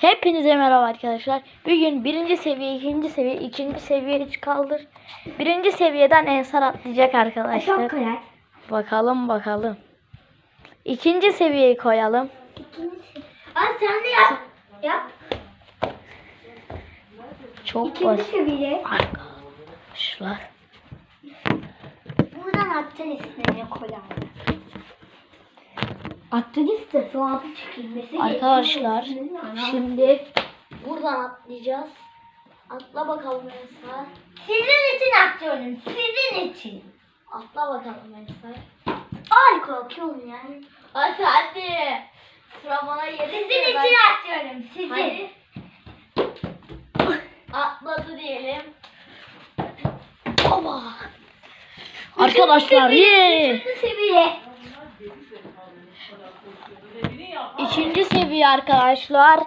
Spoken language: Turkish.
Hepinize merhaba arkadaşlar. Bugün birinci seviye, ikinci seviye, ikinci seviye hiç kaldır. Birinci seviyeden Ensar atlayacak arkadaşlar. Çok kolay. Bakalım bakalım. İkinci seviyeyi koyalım. İkincisi. Aa sen de yap. Yap. Çok İkinci basit seviye. arkadaşlar. Buradan attın ismini koyalım. Attın iste soğanı çıkılması. Arkadaşlar şimdi buradan atlayacağız. Atla bakalım Ensar. Sizin için atıyorum. Sizin için. Atla bakalım Ensar. Ay korkuyorum yani. Hadi hadi. Sıra bana gelirse Sizin ben- için atıyorum. Sizin. Hadi. Atladı diyelim. Oba. Arkadaşlar ye. Üçüncü seviye. İkinci seviye arkadaşlar.